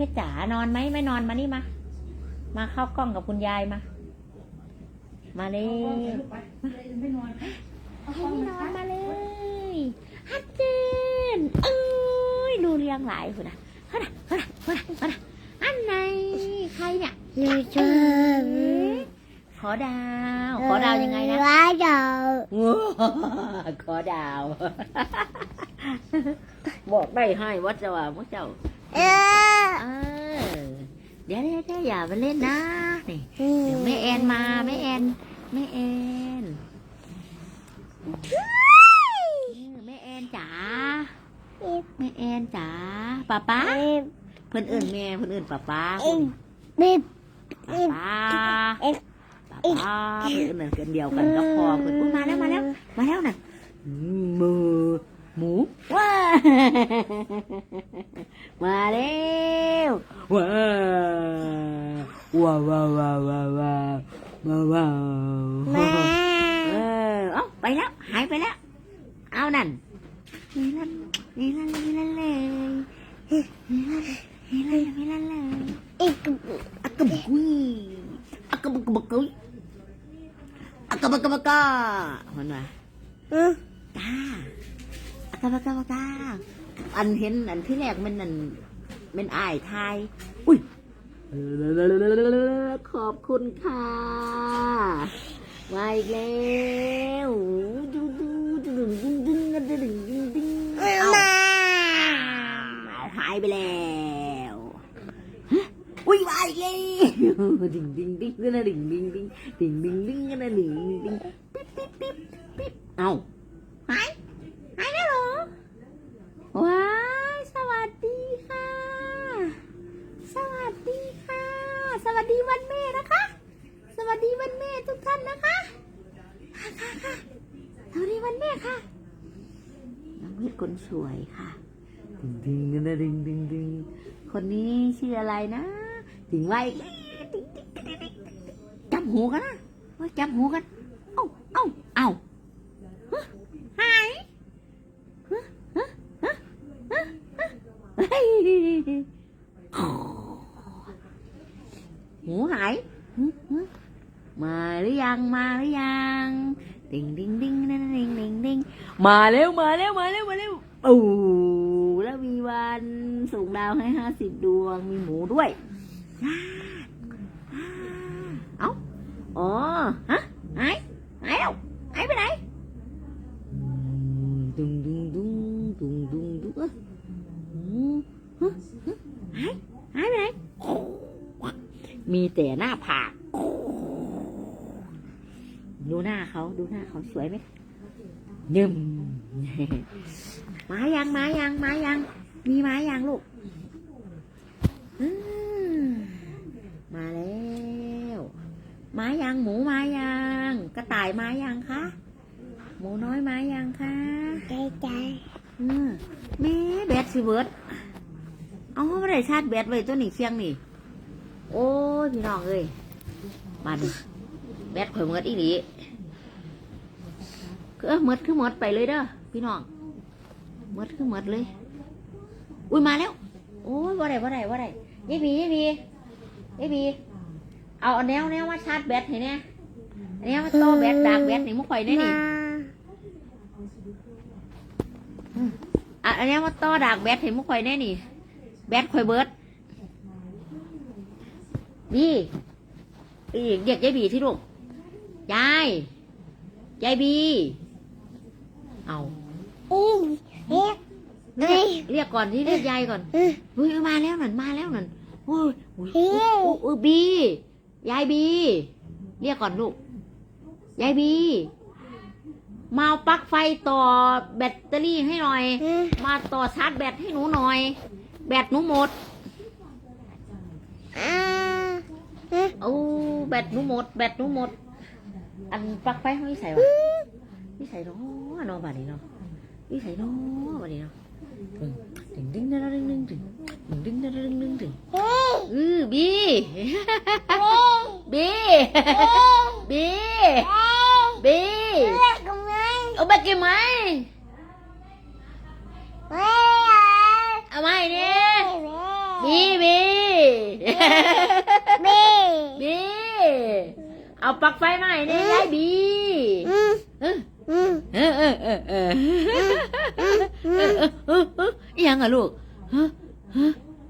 พชรจ๋านอนไหมไม่นอนมานี่มา มาเข้ากล้องกับคุณยายมา มาเลยไม่นอนนอนมาเลยฮัจเจนเอ้ยดูเรียงหลายคุณนะเขาน่ะเขาน่ะเขาน่ะเขาน่ะอันไหนใครเนี่ยหนูชอบขอดาว ขอดาวยังไงนะว้าดาวขอดาว บอกได้ให้วัดจะว่าพวกเจ้า เออเออเดี๋ยวเดี๋ยวเดี๋ยวอย่าไปเล่นนะนี่เดี๋ยวแม่แอนมาแม่แอนแม่แอนเออแม่แอนจ๋าแม่แอนจ๋าป้าป้าเพิ่นเอื่นแม่เพิ่นเอื่นป้าป้าเอ็มบิบป้าป้าเอ็มป้าป้าเพิ่นเอื่นเหมือนกันเดียวกันกับพ่อเพิ่นอุ๊ยมาแล้วมาแล้วมาแล้วน่ะอืมมือ หมูว้ามาแล้วว้าวว้าวว้าวว้าวว้าวว้าวว้าวแม่เออเอ้าไปแล้วหายไปแล้วเอานั่นนี่ลั่นนี่ลั่นนี่ลั่นเลยนี่ลั่นนี่ลั่นนี่ลั่นเลยอีกอักกะบุกุยอักกะบุกบุกุยอักกะบุกบุกะมันว่าอือจ้า อักกะบุกบุกะอันเห็นอันที่แรกมันนั่นเป็นอ้ายทาย อุ้ยขอบคุณค่ะมาอีกแล้วดูดูดูดึงดึงดึงดึงดึงดึงดึงเอามาหายไปแล้วอุ้ยมาอีกแล้วดิ่งดิ่งดิ่งกันนะดิ่งดิ่งดิ่งดิ่งดิ่งดิ่งกันนะดิ่งดิ่งปิ๊บปิ๊บปิ๊บปิ๊บเอา วัสดีวันแม่นะคะ สวัสดีวันแม่ทุกท่านนะคะ ค่ะค่ะค่ะสวัสดีวันแม่ค่ะน้องเพชรคนสวยค่ะดึงดึงนะดึงดึงดึงคนนี้ชื่ออะไรนะถึงไว้จับหูกันนะว่าจับหูกัน เอ้าเอ้าเอ้าฮะหายฮะฮะฮะฮะ ngủ hải? Mời lý ăn ma lý ăn đinh đinh đinh đinh đinh đinh đinh. Mời liêu mời liêu mời liêu mời liêu. Ừ, à, à. Ù แล้วมีวันส่งดาวให้ห้าสิบดวงมีหมูด้วยเอ้าอ๋อฮะไหนไหนเอาไหนไปไหนดุงดุงดุงดุงดุงดุงเออไหนไหนไปไหน มีแต่หน้าผากดูหน้าเขาดูหน้าเขาสวยไหมยืมมายังมายังมายัง มีมายังลูกอืมมาแล้วมายังหมูมายังกระต่ายมายังคะหมูน้อยมายังคะใจใจอืมแม่แบตสิเบิร์ดเอาไม่ได้ชาร์จแบตไว้ตัวนี้เชียงนี่ โอ้ยพี่น้องเอ้ยมาดูแบตข่อยเมิดอีหลีคือเออเมิดคือเมิดไปเลยเด้อพี่น้องหมดคือหมดเลย อุ้ยมาแล้ว โอ้ยว่าไรว่าไรว่าไรยี่บียี่บียี่บีเอาเอาแนวแนวมาชาร์จแบตให้เนี่ยอันนี้มาต่อแบตดากแบตนี่มุกข่อยได้มานี่อะอันนี้มาต่อดากแบตให้มุกข่อยได้นี่ แบตข่อยเบิด บีอีกเรียกยายบีที่ลูกยายยายบี เอาอีเฮ็ดเรียกเรียกก่อนที่เรียกยายก่อนอือเฮ้ยมาแล้วนั่นมาแล้วนั่นโอ้ยโอ้ยเฮ้ยโอ้ยโอ้ยบียายบี เรียกก่อนลูกยายบีมาเอาปลั๊กไฟต่อแบตเตอรี่ให้หน่อยอือมาต่อชาร์จแบตให้หนูหน่อย แบตหนูหมด อ่า อือเอาแบตหนูหมด แบตหนูหมด อันปลั๊กไฟเขาไม่ใส่วะไม่ใส่เนาะเนาะบัดนี้เนาะไม่ใส่เนาะบัดนี้เนาะดึงดึงดึงดึงดึงดึงดึงดึงดึงดึงดึงดึงเฮ้ยอือบีบีบีบีเรียกกันไหมเอาไปกินไหมเฮ้ยเอาไหมเนี่ยบีบีบี เอาปักไฟมให้แนี่ยายบีเออเออเออเออเออเออยังอะลูกฮะอะ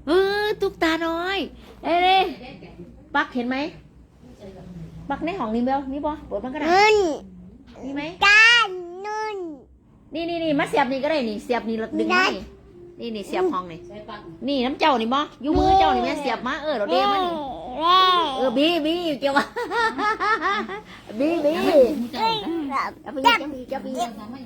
เออตุ๊กตาน้อย เอ้ยปักเห็นไหมปักในห้องนี่เบลนี่ปะเปิดมันก็ได้นี่ไหมกานุ่นนี่นี่นี่มาเสียบนี่ก็ได้นี่เสียบนี่ดึงนี่นี่นี่เสียบห้องนี่นี่น้ำเจ้านี่บ่ยูมือเจ้านี่แม่เสียบมาเออเราเด้มานี่ ừ, bí bí chưa bí bí bí bí bí bí